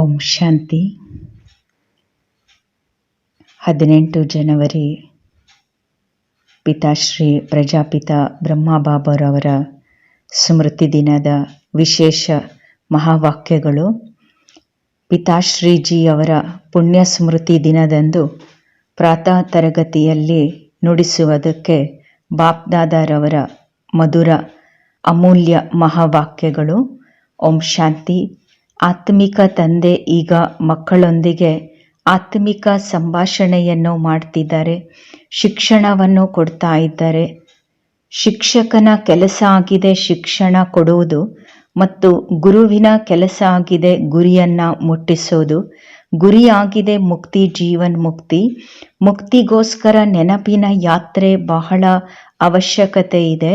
ಓಂ ಶಾಂತಿ. ಹದಿನೆಂಟು ಜನವರಿ, ಪಿತಾಶ್ರೀ ಪ್ರಜಾಪಿತ ಬ್ರಹ್ಮಬಾಬರವರ ಸ್ಮೃತಿ ದಿನದ ವಿಶೇಷ ಮಹಾವಾಕ್ಯಗಳು. ಪಿತಾಶ್ರೀಜಿಯವರ ಪುಣ್ಯ ಸ್ಮೃತಿ ದಿನದಂದು ಪ್ರಾತಃ ತರಗತಿಯಲ್ಲಿ ನುಡಿಸುವುದಕ್ಕೆ ಬಾಪ್ದಾದಾರವರ ಮಧುರ ಅಮೂಲ್ಯ ಮಹಾವಾಕ್ಯಗಳು. ಓಂ ಶಾಂತಿ. ಆತ್ಮಿಕ ತಂದೆ ಈಗ ಮಕ್ಕಳೊಂದಿಗೆ ಆತ್ಮಿಕ ಸಂಭಾಷಣೆಯನ್ನು ಮಾಡ್ತಿದ್ದಾರೆ, ಶಿಕ್ಷಣವನ್ನು ಕೊಡ್ತಾ ಇದ್ದಾರೆ. ಶಿಕ್ಷಕನ ಕೆಲಸ ಆಗಿದೆ, ಶಿಕ್ಷಣ ಕೊಡುವುದು ಮತ್ತು ಗುರುವಿನ ಕೆಲಸ ಆಗಿದೆ, ಗುರಿಯನ್ನು ಮುಟ್ಟಿಸೋದು. ಗುರಿಯಾಗಿದೆ ಮುಕ್ತಿ, ಜೀವನ್ ಮುಕ್ತಿ. ಮುಕ್ತಿಗೋಸ್ಕರ ನೆನಪಿನ ಯಾತ್ರೆ ಬಹಳ ಅವಶ್ಯಕತೆ ಇದೆ.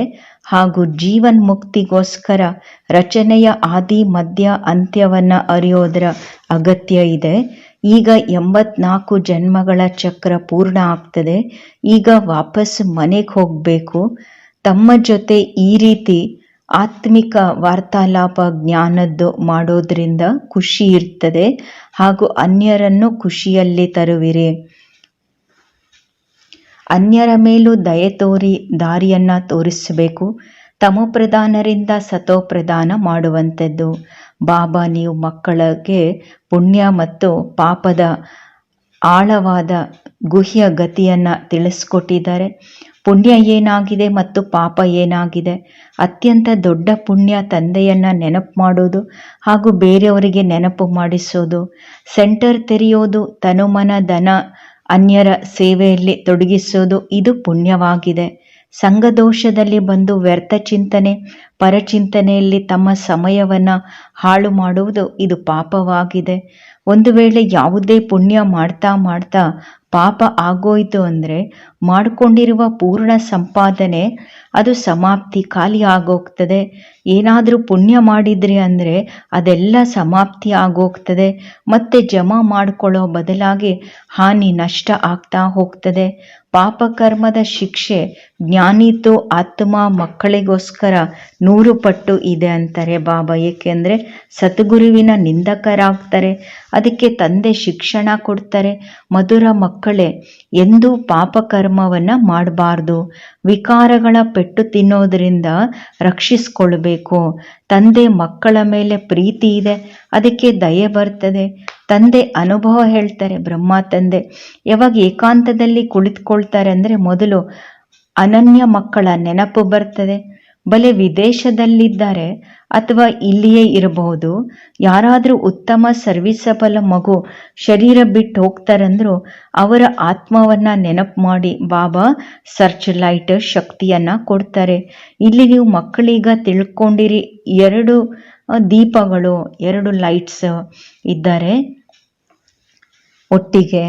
ಹಾಗೂ ಜೀವನ್ ಮುಕ್ತಿಗೋಸ್ಕರ ರಚನೆಯ ಆದಿ, ಮಧ್ಯ, ಅಂತ್ಯವನ್ನು ಅರಿಯೋದರ ಅಗತ್ಯ ಇದೆ. ಈಗ ಎಂಬತ್ನಾಲ್ಕು ಜನ್ಮಗಳ ಚಕ್ರ ಪೂರ್ಣ ಆಗ್ತದೆ. ಈಗ ವಾಪಸ್ ಮನೆಗೆ ಹೋಗಬೇಕು. ತಮ್ಮ ಜೊತೆ ಈ ರೀತಿ ಆತ್ಮಿಕ ವಾರ್ತಾಲಾಪ ಜ್ಞಾನದ್ದು ಮಾಡೋದ್ರಿಂದ ಖುಷಿ ಇರ್ತದೆ. ಹಾಗೂ ಅನ್ಯರನ್ನು ಖುಷಿಯಲ್ಲಿ ತರುವಿರಿ. ಅನ್ಯರ ಮೇಲೂ ದಯೆ ತೋರಿ ದಾರಿಯನ್ನು ತೋರಿಸಬೇಕು. ತಮೋಪ್ರಧಾನರಿಂದ ಸತೋಪ್ರದಾನ ಮಾಡುವಂಥದ್ದು ಬಾಬಾ, ನೀವು ಮಕ್ಕಳಿಗೆ ಪುಣ್ಯ ಮತ್ತು ಪಾಪದ ಆಳವಾದ ಗುಹ್ಯ ಗತಿಯನ್ನು ತಿಳಿಸ್ಕೊಟ್ಟಿದ್ದಾರೆ. ಪುಣ್ಯ ಏನಾಗಿದೆ ಮತ್ತು ಪಾಪ ಏನಾಗಿದೆ? ಅತ್ಯಂತ ದೊಡ್ಡ ಪುಣ್ಯ ತಂದೆಯನ್ನು ನೆನಪು ಮಾಡೋದು ಹಾಗೂ ಬೇರೆಯವರಿಗೆ ನೆನಪು ಮಾಡಿಸೋದು. ಸೆಂಟರ್ ತೆರೆಯೋದು ತನುಮನ ಧನ ಅನ್ಯರ ಸೇವೆಯಲ್ಲಿ ತೊಡಗಿಸೋದು ಇದು ಪುಣ್ಯವಾಗಿದೆ. ಸಂಘದೋಷದಲ್ಲಿ ಬಂದು ವ್ಯರ್ಥ ಚಿಂತನೆ, ಪರಚಿಂತನೆಯಲ್ಲಿ ತಮ್ಮ ಸಮಯವನ್ನು ಹಾಳು ಮಾಡುವುದು ಇದು ಪಾಪವಾಗಿದೆ. ಒಂದು ವೇಳೆ ಯಾವುದೇ ಪುಣ್ಯ ಮಾಡ್ತಾ ಮಾಡ್ತಾ ಪಾಪ ಆಗೋಯಿತು ಅಂದರೆ ಮಾಡಿಕೊಂಡಿರುವ ಪೂರ್ಣ ಸಂಪಾದನೆ ಅದು ಸಮಾಪ್ತಿ, ಖಾಲಿ ಆಗೋಗ್ತದೆ. ಏನಾದರೂ ಪುಣ್ಯ ಮಾಡಿದ್ರಿ ಅಂದರೆ ಅದೆಲ್ಲ ಸಮಾಪ್ತಿ ಆಗೋಗ್ತದೆ. ಮತ್ತೆ ಜಮಾ ಮಾಡಿಕೊಳ್ಳೋ ಬದಲಾಗಿ ಹಾನಿ ನಷ್ಟ ಆಗ್ತಾ ಹೋಗ್ತದೆ. ಪಾಪಕರ್ಮದ ಶಿಕ್ಷೆ ಜ್ಞಾನಿತು ಆತ್ಮ ಮಕ್ಕಳಿಗೋಸ್ಕರ ನೂರು ಪಟ್ಟು ಇದೆ ಅಂತಾರೆ ಬಾಬಾ. ಏಕೆಂದರೆ ಸದ್ಗುರುವಿನ ನಿಂದಕರಾಗ್ತಾರೆ, ಅದಕ್ಕೆ ತಂದೆ ಶಿಕ್ಷಣ ಕೊಡ್ತಾರೆ, ಮಧುರ ಮಕ್ಕಳೇ, ಎಂದೂ ಪಾಪಕರ್ಮವನ್ನು ಮಾಡಬಾರ್ದು. ವಿಕಾರಗಳ ಪೆಟ್ಟು ತಿನ್ನೋದರಿಂದ ರಕ್ಷಿಸ್ಕೊಳ್ಬೇಕು. ತಂದೆ ಮಕ್ಕಳ ಮೇಲೆ ಪ್ರೀತಿ ಇದೆ, ಅದಕ್ಕೆ ದಯೆ ಬರ್ತದೆ. ತಂದೆ ಅನುಭವ ಹೇಳ್ತಾರೆ, ಬ್ರಹ್ಮ ತಂದೆ, ಯಾವಾಗ ಏಕಾಂತದಲ್ಲಿ ಕುಳಿತುಕೊಳ್ತಾರೆ ಅಂದರೆ ಮೊದಲು ಅನನ್ಯ ಮಕ್ಕಳ ನೆನಪು ಬರ್ತದೆ. ಬಲೆ ವಿದೇಶದಲ್ಲಿದ್ದಾರೆ ಅಥವಾ ಇಲ್ಲಿಯೇ ಇರಬಹುದು, ಯಾರಾದರೂ ಉತ್ತಮ ಸರ್ವಿಸಬಲ ಮಗು ಶರೀರ ಬಿಟ್ಟು ಹೋಗ್ತಾರಂದ್ರು ಅವರ ಆತ್ಮವನ್ನ ನೆನಪು ಮಾಡಿ, ಬಾಬಾ ಸರ್ಚ್ ಲೈಟ್ ಶಕ್ತಿಯನ್ನ ಕೊಡ್ತಾರೆ. ಇಲ್ಲಿ ನೀವು ಮಕ್ಕಳೀಗ ತಿಳ್ಕೊಂಡಿರಿ, ಎರಡು ದೀಪಗಳು, ಎರಡು ಲೈಟ್ಸ್ ಇದ್ದಾರೆ. ಒಟ್ಟಿಗೆ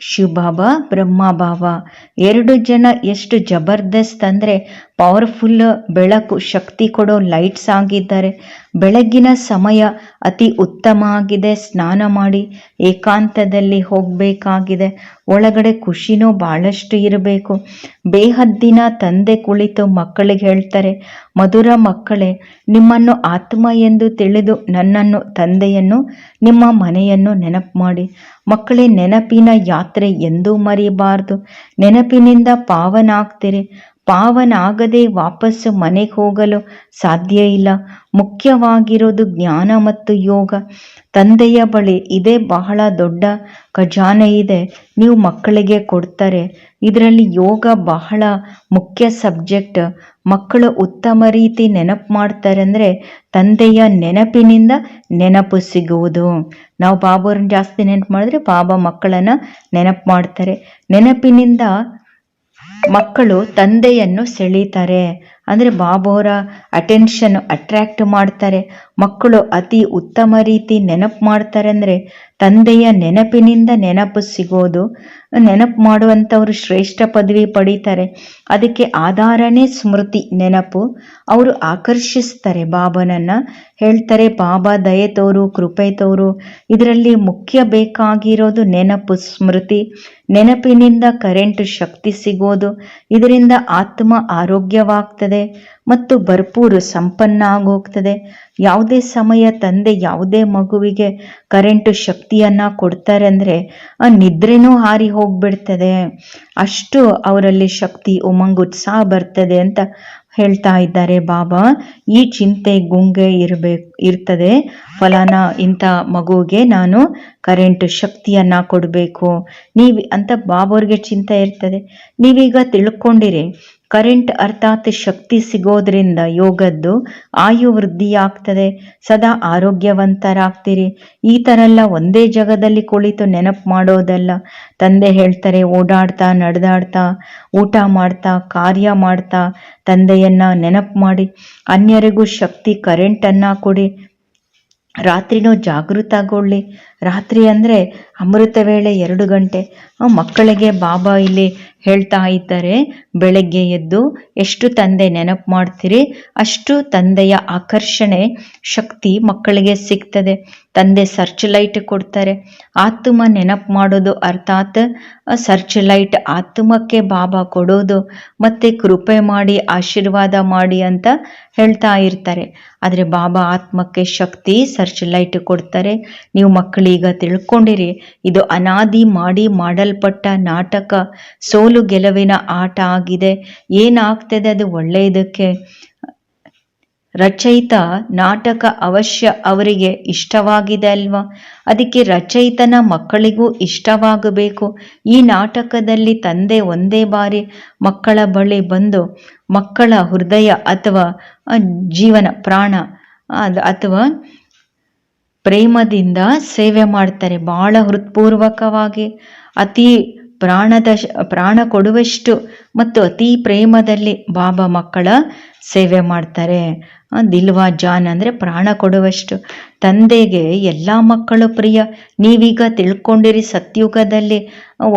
ಶಿವಬಾಬಾ ಬ್ರಹ್ಮ ಬಾಬಾ ಎರಡು ಜನ ಎಷ್ಟು ಜಬರ್ದಸ್ತ್ ಅಂದರೆ ಪವರ್ಫುಲ್ ಬೆಳಕು ಶಕ್ತಿ ಕೊಡೋ ಲೈಟ್ಸ್ ಆಗಿದ್ದಾರೆ ಬೆಳಗ್ಗಿನ ಸಮಯ ಅತಿ ಉತ್ತಮ ಆಗಿದೆ. ಸ್ನಾನ ಮಾಡಿ ಏಕಾಂತದಲ್ಲಿ ಹೋಗಬೇಕಾಗಿದೆ. ಒಳಗಡೆ ಖುಷಿನೂ ಭಾಳಷ್ಟು ಇರಬೇಕು. ಬೇಹದ್ದಿನ ತಂದೆ ಕುಳಿತು ಮಕ್ಕಳಿಗೆ ಹೇಳ್ತಾರೆ, ಮಧುರ ಮಕ್ಕಳೇ, ನಿಮ್ಮನ್ನು ಆತ್ಮ ಎಂದು ತಿಳಿದು ನನ್ನನ್ನು, ತಂದೆಯನ್ನು, ನಿಮ್ಮ ಮನೆಯನ್ನು ನೆನಪು ಮಾಡಿ. ಮಕ್ಕಳೇ, ನೆನಪಿನ ಯಾತ್ರೆ ಎಂದೂ ಮರಿಬಾರ್ದು. ನೆನಪಿನಿಂದ ಪಾವನ ಆಗ್ತೀರಿ ಪಾವನಾಗದೆ ವಾಪಸ್ಸು ಮನೆಗೆ ಹೋಗಲು ಸಾಧ್ಯ ಇಲ್ಲ. ಮುಖ್ಯವಾಗಿರೋದು ಜ್ಞಾನ ಮತ್ತು ಯೋಗ. ತಂದೆಯ ಬಳಿ ಇದೇ ಬಹಳ ದೊಡ್ಡ ಖಜಾನೆ ಇದೆ. ನೀವು ಮಕ್ಕಳಿಗೆ ಕೊಡ್ತಾರೆ. ಇದರಲ್ಲಿ ಯೋಗ ಬಹಳ ಮುಖ್ಯ ಸಬ್ಜೆಕ್ಟ್. ಮಕ್ಕಳು ಉತ್ತಮ ರೀತಿ ನೆನಪು ಮಾಡ್ತಾರೆ ಅಂದರೆ ತಂದೆಯ ನೆನಪಿನಿಂದ ನೆನಪು ಸಿಗುವುದು. ನಾವು ಬಾಬಾವ್ರನ್ನ ಜಾಸ್ತಿ ನೆನಪು ಮಾಡಿದ್ರೆ ಬಾಬಾ ಮಕ್ಕಳನ್ನು ನೆನಪು ಮಾಡ್ತಾರೆ. ನೆನಪಿನಿಂದ ಮಕ್ಕಳು ತಂದೆಯನ್ನು ಸೆಳೀತಾರೆ. ಅಂದರೆ ಬಾಬೋರ ಅಟೆನ್ಷನ್ ಅಟ್ರ್ಯಾಕ್ಟ್ ಮಾಡ್ತಾರೆ. ಮಕ್ಕಳು ಅತಿ ಉತ್ತಮ ರೀತಿ ನೆನಪು ಮಾಡ್ತಾರೆ ಅಂದರೆ ತಂದೆಯ ನೆನಪಿನಿಂದ ನೆನಪು ಸಿಗೋದು. ನೆನಪು ಮಾಡುವಂಥವ್ರು ಶ್ರೇಷ್ಠ ಪದವಿ ಪಡೀತಾರೆ. ಅದಕ್ಕೆ ಆಧಾರನೇ ಸ್ಮೃತಿ, ನೆನಪು. ಅವರು ಆಕರ್ಷಿಸ್ತಾರೆ ಬಾಬನನ್ನು. ಹೇಳ್ತಾರೆ, ಬಾಬಾ, ದಯೆ ತೋರು, ಕೃಪೆ ತೋರು. ಇದರಲ್ಲಿ ಮುಖ್ಯ ಬೇಕಾಗಿರೋದು ನೆನಪು, ಸ್ಮೃತಿ. ನೆನಪಿನಿಂದ ಕರೆಂಟ್ ಶಕ್ತಿ ಸಿಗೋದು. ಇದರಿಂದ ಆತ್ಮ ಆರೋಗ್ಯವಾಗ್ತದೆ. ಮತ್ತು ಭರ್ಪೂರು ಸಂಪನ್ನ ಆಗೋಗ್ತದೆ. ಯಾವುದೇ ಸಮಯ ತಂದೆ ಯಾವುದೇ ಮಗುವಿಗೆ ಕರೆಂಟು ಶಕ್ತಿಯನ್ನು ಕೊಡ್ತಾರೆ ಅಂದರೆ ಆ ನಿದ್ರೆನೂ ಹಾರಿ ಹೋಗ್ಬಿಡ್ತದೆ. ಅಷ್ಟು ಅವರಲ್ಲಿ ಶಕ್ತಿ ಉಮಂಗ್ ಉತ್ಸಾಹ ಬರ್ತದೆ ಅಂತ ಹೇಳ್ತಾ ಇದ್ದಾರೆ ಬಾಬಾ. ಈ ಚಿಂತೆ ಗುಂಗೆ ಇರಬೇಕು, ಇರ್ತದೆ. ಫಲಾನ ಇಂಥ ಮಗುವಿಗೆ ನಾನು ಕರೆಂಟ್ ಶಕ್ತಿಯನ್ನ ಕೊಡಬೇಕು. ನೀವು ಅಂತ ಬಾಬೋರ್ಗೆ ಚಿಂತೆ ಇರ್ತದೆ. ನೀವೀಗ ತಿಳ್ಕೊಂಡಿರಿ. ಕರೆಂಟ್ ಅರ್ಥಾತ್ ಶಕ್ತಿ ಸಿಗೋದ್ರಿಂದ ಯೋಗದ್ದು ಆಯು ವೃದ್ಧಿ ಆಗ್ತದೆ ಸದಾ ಆರೋಗ್ಯವಂತರಾಗ್ತೀರಿ. ಈ ಥರ ಎಲ್ಲ ಒಂದೇ ಜಾಗದಲ್ಲಿ ಕುಳಿತು ನೆನಪು ಮಾಡೋದಲ್ಲ. ತಂದೆ ಹೇಳ್ತಾರೆ, ಓಡಾಡ್ತಾ, ನಡೆದಾಡ್ತಾ, ಊಟ ಮಾಡ್ತಾ, ಕಾರ್ಯ ಮಾಡ್ತಾ, ತಂದೆಯನ್ನ ನೆನಪು ಮಾಡಿ. ಅನ್ಯರಿಗೂ ಶಕ್ತಿ ಕರೆಂಟನ್ನು ಕೊಡಿ. ರಾತ್ರಿನೂ ಜಾಗೃತಗೊಳ್ಳಿ. ರಾತ್ರಿ ಅಂದರೆ ಅಮೃತ ವೇಳೆ ಎರಡು ಗಂಟೆ. ಮಕ್ಕಳಿಗೆ ಬಾಬಾ ಇಲ್ಲಿ ಹೇಳ್ತಾ ಇದ್ದಾರೆ, ಬೆಳಗ್ಗೆ ಎದ್ದು ಎಷ್ಟು ತಂದೆ ನೆನಪು ಮಾಡ್ತೀರಿ? ಅಷ್ಟು ತಂದೆಯ ಆಕರ್ಷಣೆ, ಶಕ್ತಿ ಮಕ್ಕಳಿಗೆ ಸಿಗ್ತದೆ. ತಂದೆ ಸರ್ಚ್ ಲೈಟ್ ಕೊಡ್ತಾರೆ. ಆತ್ಮ ನೆನಪು ಮಾಡೋದು ಅರ್ಥಾತ್ ಸರ್ಚ್ ಲೈಟ್ ಆತ್ಮಕ್ಕೆ ಬಾಬಾ ಕೊಡೋದು. ಮತ್ತೆ ಕೃಪೆ ಮಾಡಿ, ಆಶೀರ್ವಾದ ಮಾಡಿ ಅಂತ ಹೇಳ್ತಾ ಇರ್ತಾರೆ. ಆದರೆ ಬಾಬಾ ಆತ್ಮಕ್ಕೆ ಶಕ್ತಿ ಸರ್ಚ್ ಲೈಟ್ ಕೊಡ್ತಾರೆ. ನೀವು ಮಕ್ಕಳೀಗ ತಿಳ್ಕೊಂಡಿರಿ, ಇದು ಅನಾದಿ ಮಾಡಿ ಮಾಡಲ್ಪಟ್ಟ ನಾಟಕ. ಸೋಲು ಗೆಲುವಿನ ಆಟ ಆಗಿದೆ. ಏನಾಗ್ತದೆ ಅದು ಒಳ್ಳೆಯದಕ್ಕೆ? ರಚಯಿತ ನಾಟಕ ಅವಶ್ಯ ಅವರಿಗೆ ಇಷ್ಟವಾಗಿದೆ ಅಲ್ವಾ? ಅದಕ್ಕೆ ರಚಯಿತನ ಮಕ್ಕಳಿಗೂ ಇಷ್ಟವಾಗಬೇಕು. ಈ ನಾಟಕದಲ್ಲಿ ತಂದೆ ಒಂದೇ ಬಾರಿ ಮಕ್ಕಳ ಬಳಿ ಬಂದು ಮಕ್ಕಳ ಹೃದಯ ಅಥವಾ ಜೀವನ, ಪ್ರಾಣ ಅಥವಾ ಪ್ರೇಮದಿಂದ ಸೇವೆ ಮಾಡ್ತಾರೆ ಬಹಳ ಹೃತ್ಪೂರ್ವಕವಾಗಿ. ಅತಿ ಪ್ರಾಣದ ಪ್ರಾಣ ಕೊಡುವಷ್ಟು ಮತ್ತು ಅತಿ ಪ್ರೇಮದಲ್ಲಿ ಬಾಬಾ ಮಕ್ಕಳ ಸೇವೆ ಮಾಡ್ತಾರೆ. ದಿಲ್ವಾ ಜಾನ್ ಅಂದ್ರೆ ಪ್ರಾಣ ಕೊಡುವಷ್ಟು. ತಂದೆಗೆ ಎಲ್ಲ ಮಕ್ಕಳು ಪ್ರಿಯ. ನೀವೀಗ ತಿಳ್ಕೊಂಡಿರಿ ಸತ್ಯುಗದಲ್ಲಿ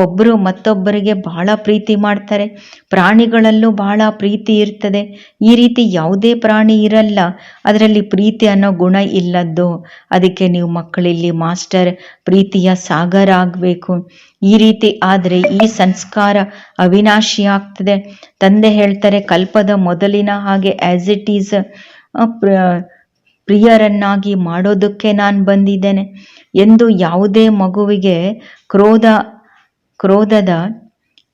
ಒಬ್ಬರು ಮತ್ತೊಬ್ಬರಿಗೆ ಬಹಳ ಪ್ರೀತಿ ಮಾಡ್ತಾರೆ. ಪ್ರಾಣಿಗಳಲ್ಲೂ ಬಹಳ ಪ್ರೀತಿ ಇರ್ತದೆ. ಈ ರೀತಿ ಯಾವುದೇ ಪ್ರಾಣಿ ಇರಲ್ಲ. ಅದರಲ್ಲಿ ಪ್ರೀತಿ ಅನ್ನೋ ಗುಣ ಇಲ್ಲದ್ದು. ಅದಕ್ಕೆ ನೀವು ಮಕ್ಕಳಿಲ್ಲಿ ಮಾಸ್ಟರ್ ಪ್ರೀತಿಯ ಸಾಗರ ಆಗಬೇಕು. ಈ ರೀತಿ ಆದರೆ ಈ ಸಂಸ್ಕಾರ ಅವಿನಾಶಿ ಆಗ್ತದೆ. ತಂದೆ ಹೇಳ್ತಾರೆ ಕಲ್ಪದ ಮೊದಲಿನ ಹಾಗೆ ಆ್ಯಸ್ ಇಟ್ ಈಸ್ ಪ್ರಿಯರನ್ನಾಗಿ ಮಾಡೋದಕ್ಕೆ ನಾನು ಬಂದಿದ್ದೇನೆ ಎಂದು ಯಾವುದೇ ಮಗುವಿಗೆ ಕ್ರೋಧ ಕ್ರೋಧದ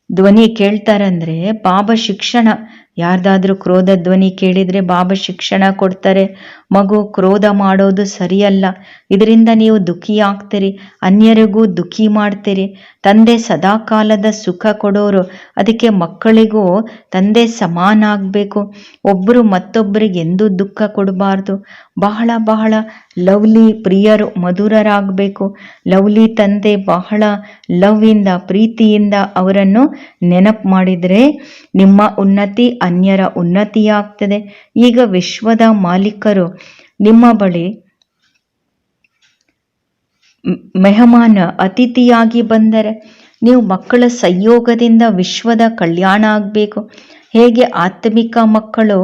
ಧ್ವನಿ ಕೇಳ್ತಾರಂದ್ರೆ ಪಾಪ ಶಿಕ್ಷಣ ಯಾರ್ದಾದ್ರೂ ಕ್ರೋಧ ಧ್ವನಿ ಕೇಳಿದ್ರೆ ಬಾಬಾ ಶಿಕ್ಷಣ ಕೊಡ್ತಾರೆ. ಮಗು ಕ್ರೋಧ ಮಾಡೋದು ಸರಿಯಲ್ಲ. ಇದರಿಂದ ನೀವು ದುಃಖಿ ಆಗ್ತೀರಿ. ಅನ್ಯರಿಗೂ ದುಃಖಿ ಮಾಡ್ತೀರಿ. ತಂದೆ ಸದಾಕಾಲದ ಸುಖ ಕೊಡೋರು. ಅದಕ್ಕೆ ಮಕ್ಕಳಿಗೂ ತಂದೆ ಸಮಾನ ಆಗಬೇಕು ಒಬ್ಬರು ಮತ್ತೊಬ್ಬರಿಗೆ ಎಂದೂ ದುಃಖ ಕೊಡಬಾರ್ದು. ಬಹಳ ಬಹಳ ಲವ್ಲಿ ಪ್ರಿಯರು, ಮಧುರರಾಗಬೇಕು. ಲವ್ಲಿ ತಂದೆ ಬಹಳ ಲವ್ ಇಂದ ಪ್ರೀತಿಯಿಂದ ಅವರನ್ನು ನೆನಪು ಮಾಡಿದರೆ ನಿಮ್ಮ ಉನ್ನತಿ ಅನ್ಯರ ಉನ್ನತಿಯಾಗ್ತದೆ. ಈಗ ವಿಶ್ವದ ಮಾಲೀಕರು ನಿಮ್ಮ ಬಳಿ ಮೆಹಮಾನ ಅತಿಥಿಯಾಗಿ ಬಂದರೆ ನೀವು ಮಕ್ಕಳ ಸಂಯೋಗದಿಂದ ವಿಶ್ವದ ಕಲ್ಯಾಣ ಆಗಬೇಕು. ಹೇಗೆ ಆತ್ಮಿಕ ಮಕ್ಕಳು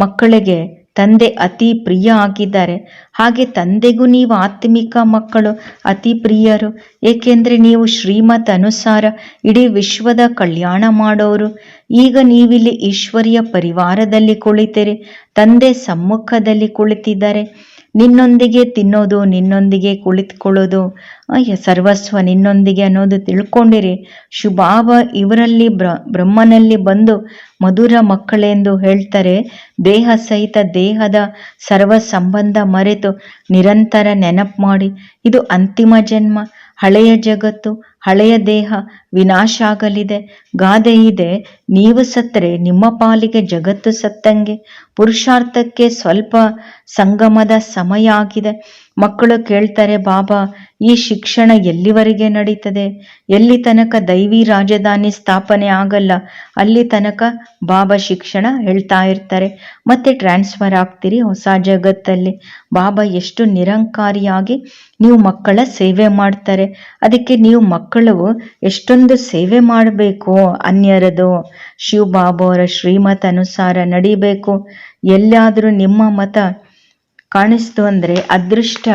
ಮಕ್ಕಳಿಗೆ ತಂದೆ ಅತಿ ಪ್ರಿಯ ಆಗಿದ್ದಾರೆ ಹಾಗೆ ತಂದೆಗೂ ನೀವು ಆತ್ಮಿಕ ಮಕ್ಕಳು ಅತಿ ಪ್ರಿಯರು. ಏಕೆಂದರೆ ನೀವು ಶ್ರೀಮತ್ ಅನುಸಾರ, ಇಡೀ ವಿಶ್ವದ ಕಲ್ಯಾಣ ಮಾಡೋರು. ಈಗ ನೀವಿಲ್ಲಿ ಈಶ್ವರಿಯ ಪರಿವಾರದಲ್ಲಿ ಕುಳಿತೀರಿ, ತಂದೆ ಸಮ್ಮುಖದಲ್ಲಿ ಕುಳಿತಿದ್ದಾರೆ. ನಿನ್ನೊಂದಿಗೆ ತಿನ್ನೋದು, ನಿನ್ನೊಂದಿಗೆ ಕುಳಿತುಕೊಳ್ಳೋದು, ಅಯ್ಯ ಸರ್ವಸ್ವ ನಿನ್ನೊಂದಿಗೆ ಅನ್ನೋದು ತಿಳ್ಕೊಂಡಿರಿ. ಶುಭಾವ ಇವರಲ್ಲಿ ಬ್ರ, ಬ್ರಹ್ಮನಲ್ಲಿ ಬಂದು ಮಧುರ ಮಕ್ಕಳೆಂದು ಹೇಳ್ತಾರೆ. ದೇಹ ಸಹಿತ ದೇಹದ ಸರ್ವ ಸಂಬಂಧ ಮರೆತು ನಿರಂತರ ನೆನಪು ಮಾಡಿ, ಇದು ಅಂತಿಮ ಜನ್ಮ. ಹಳೆಯ ಜಗತ್ತು, ಹಳೆಯ ದೇಹ ವಿನಾಶ ಆಗಲಿದೆ ಗಾದೆ ಇದೆ, ನೀವು ಸತ್ತರೆ, ನಿಮ್ಮ ಪಾಲಿಗೆ ಜಗತ್ತು ಸತ್ತಂಗೆ. ಪುರುಷಾರ್ಥಕ್ಕೆ ಸ್ವಲ್ಪ ಸಂಗಮದ ಸಮಯ ಆಗಿದೆ. ಮಕ್ಕಳು ಕೇಳ್ತಾರೆ, ಬಾಬಾ, ಈ ಶಿಕ್ಷಣ ಎಲ್ಲಿವರೆಗೆ ನಡೀತದೆ? ಎಲ್ಲಿ ತನಕ ದೈವಿ ರಾಜಧಾನಿ ಸ್ಥಾಪನೆ ಆಗಲ್ಲ, ಅಲ್ಲಿ ತನಕ ಬಾಬಾ ಶಿಕ್ಷಣ ಹೇಳ್ತಾ ಇರ್ತಾರೆ. ಮತ್ತೆ ಟ್ರಾನ್ಸ್ಫರ್ ಆಗ್ತೀರಿ ಹೊಸ ಜಗತ್ತಲ್ಲಿ. ಬಾಬಾ ಎಷ್ಟು ನಿರಂಕಾರಿಯಾಗಿ ನೀವು ಮಕ್ಕಳ ಸೇವೆ ಮಾಡ್ತಾರೆ. ಅದಕ್ಕೆ ನೀವು ಮಕ್ಕಳು ಎಷ್ಟೊಂದು ಸೇವೆ ಮಾಡಬೇಕು ಅನ್ಯರದು. ಶಿವ ಬಾಬಾ ಅವರ ಶ್ರೀಮತ ಅನುಸಾರ ನಡಿಬೇಕು. ಎಲ್ಲಾದರೂ ನಿಮ್ಮ ಮತ ಕಾಣಿಸ್ತು ಅಂದ್ರೆ ಅದೃಷ್ಟ.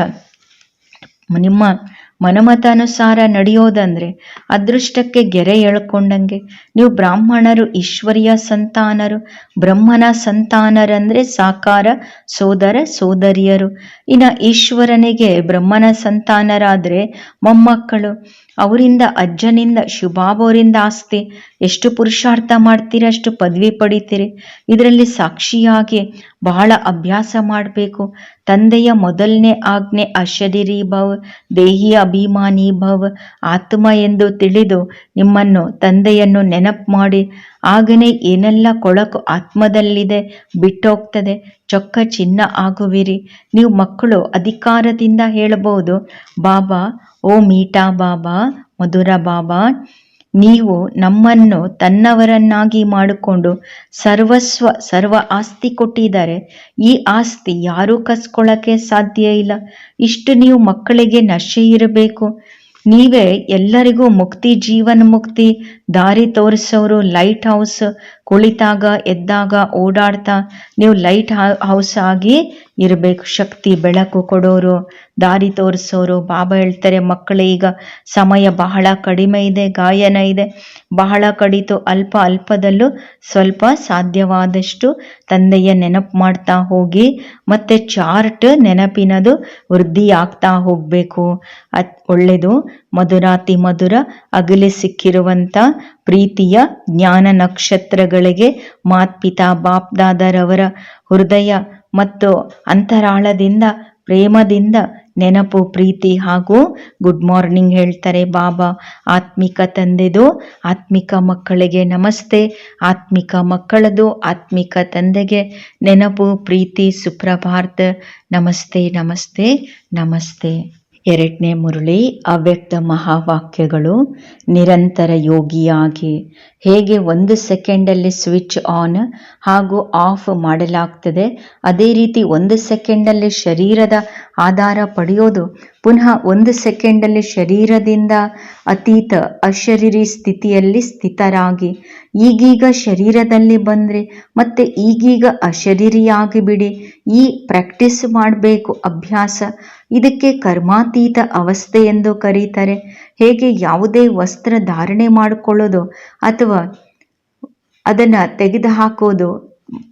ನಿಮ್ಮ ಮನಮತಾನುಸಾರ ನಡೆಯೋದಂದ್ರೆ ಅದೃಷ್ಟಕ್ಕೆ ಗೆರೆ ಎಳ್ಕೊಂಡಂಗೆ ನೀವು ಬ್ರಾಹ್ಮಣರು, ಈಶ್ವರಿಯ ಸಂತಾನರು, ಬ್ರಹ್ಮನ ಸಂತಾನರಂದ್ರೆ ಸಾಕಾರ ಸೋದರ ಸೋದರಿಯರು. ಇನ್ನ ಈಶ್ವರನಿಗೆ ಬ್ರಹ್ಮನ ಸಂತಾನರಾದ್ರೆ ಮೊಮ್ಮಕ್ಕಳು ಅವರಿಂದ ಅಜ್ಜನಿಂದ ಶುಭಾಬವರಿಂದ ಆಸ್ತಿ. ಎಷ್ಟು ಪುರುಷಾರ್ಥ ಮಾಡ್ತೀರಿ, ಅಷ್ಟು ಪದವಿ ಪಡಿತೀರಿ. ಇದರಲ್ಲಿ ಸಾಕ್ಷಿಯಾಗಿ ಬಹಳ ಅಭ್ಯಾಸ ಮಾಡಬೇಕು. ತಂದೆಯ ಮೊದಲನೇ ಆಜ್ಞೆ ಅಶರೀರಿ ಭವ್, ದೇಹಿಯ ಅಭಿಮಾನಿ ಭವ್. ಆತ್ಮ ಎಂದು ತಿಳಿದು ನಿಮ್ಮನ್ನು, ತಂದೆಯನ್ನು ನೆನಪು ಮಾಡಿ. ಆಗನೇ ಏನೆಲ್ಲ ಕೊಳಕು ಆತ್ಮದಲ್ಲಿದೆ, ಬಿಟ್ಟೋಗ್ತದೆ. ಚೊಕ್ಕ ಚಿನ್ನ ಆಗುವಿರಿ. ನೀವು ಮಕ್ಕಳು ಅಧಿಕಾರದಿಂದ ಹೇಳಬಹುದು, ಬಾಬಾ, ಓ ಮೀಟಾ ಬಾಬಾ, ಮಧುರ ಬಾಬಾ, ನೀವು ನಮ್ಮನ್ನು ತನ್ನವರನ್ನಾಗಿ ಮಾಡಿಕೊಂಡು ಸರ್ವಸ್ವ, ಸರ್ವ ಆಸ್ತಿ ಕೊಟ್ಟಿದ್ದಾರೆ. ಈ ಆಸ್ತಿ ಯಾರೂ ಕಸ್ಕೊಳ್ಳೋಕ್ಕೆ ಸಾಧ್ಯ ಇಲ್ಲ. ಇಷ್ಟು ನೀವು ಮಕ್ಕಳಿಗೆ ನಶೆ ಇರಬೇಕು ನೀವೇ ಎಲ್ಲರಿಗೂ ಮುಕ್ತಿ, ಜೀವನ ಮುಕ್ತಿ ದಾರಿ ತೋರಿಸೋರು ಲೈಟ್ ಹೌಸ್ ಕುಳಿತಾಗ, ಎದ್ದಾಗ, ಓಡಾಡ್ತಾ, ನೀವು ಲೈಟ್ ಹೌಸ್ ಆಗಿ ಇರಬೇಕು. ಶಕ್ತಿ, ಬೆಳಕು ಕೊಡೋರು, ದಾರಿ ತೋರಿಸೋರು. ಬಾಬಾ ಹೇಳ್ತಾರೆ, ಮಕ್ಕಳು, ಈಗ ಸಮಯ ಬಹಳ ಕಡಿಮೆ ಇದೆ, ಗಾಯನ ಇದೆ. ಬಹಳ ಕಡಿತು, ಅಲ್ಪ ಅಲ್ಪದಲ್ಲೂ ಸ್ವಲ್ಪ ಸಾಧ್ಯವಾದಷ್ಟು ತಂದೆಯ ನೆನಪು ಮಾಡ್ತಾ ಹೋಗಿ, ಮತ್ತೆ ಚಾರ್ಟ್ ನೆನಪಿನದು ವೃದ್ಧಿ ಆಗ್ತಾ ಹೋಗಬೇಕು. ಅತ್ ಒಳ್ಳೆಯದು ಮಧುರಾತಿ ಮಧುರ, ಅಗಲಿ ಸಿಕ್ಕಿರುವಂಥ ಪ್ರೀತಿಯ ಜ್ಞಾನ ನಕ್ಷತ್ರಗಳಿಗೆ ಮಾತ್ಪಿತಾ ಬಾಪ್ದಾದರವರ ಹೃದಯ ಮತ್ತು ಅಂತರಾಳದಿಂದ, ಪ್ರೇಮದಿಂದ ನೆನಪು, ಪ್ರೀತಿ ಹಾಗೂ ಗುಡ್ ಮಾರ್ನಿಂಗ್ ಹೇಳ್ತಾರೆ ಬಾಬಾ. ಆತ್ಮಿಕ ತಂದೆದು ಆತ್ಮಿಕ ಮಕ್ಕಳಿಗೆ ನಮಸ್ತೆ. ಆತ್ಮಿಕ ಮಕ್ಕಳದು ಆತ್ಮಿಕ ತಂದೆಗೆ ನೆನಪು, ಪ್ರೀತಿ ಸುಪ್ರಭಾರ್ತ ನಮಸ್ತೆ ನಮಸ್ತೆ ನಮಸ್ತೆ. ಎರಡನೇ ಮುರುಳಿ ಅವ್ಯಕ್ತ ಮಹಾವಾಕ್ಯಗಳು ನಿರಂತರ ಯೋಗಿಯಾಗಿ ಹೇಗೆ ಒಂದು ಸೆಕೆಂಡಲ್ಲಿ ಸ್ವಿಚ್ ಆನ್ ಹಾಗೂ ಆಫ್ ಮಾಡಲಾಗ್ತದೆ, ಅದೇ ರೀತಿ ಒಂದು ಸೆಕೆಂಡಲ್ಲಿ ಶರೀರದ ಆಧಾರ ಪಡೆಯೋದು, ಪುನಃ ಒಂದು ಸೆಕೆಂಡಲ್ಲಿ ಶರೀರದಿಂದ ಅತೀತ ಅಶರೀರಿ ಸ್ಥಿತಿಯಲ್ಲಿ ಸ್ಥಿತರಾಗಿ, ಈಗೀಗ ಶರೀರದಲ್ಲಿ ಬಂದರೆ ಮತ್ತೆ ಈಗೀಗ ಅಶರೀರಿಯಾಗಿ ಬಿಡಿ ಈ ಪ್ರಾಕ್ಟೀಸ್ ಮಾಡಬೇಕು ಅಭ್ಯಾಸ. ಇದಕ್ಕೆ ಕರ್ಮಾತೀತ ಅವಸ್ಥೆ ಎಂದು ಕರೀತಾರೆ. ಹೇಗೆ ಯಾವುದೇ ವಸ್ತ್ರ ಧಾರಣೆ ಮಾಡಿಕೊಳ್ಳೋದು ಅಥವಾ ಅದನ್ನು ತೆಗೆದು ಹಾಕೋದು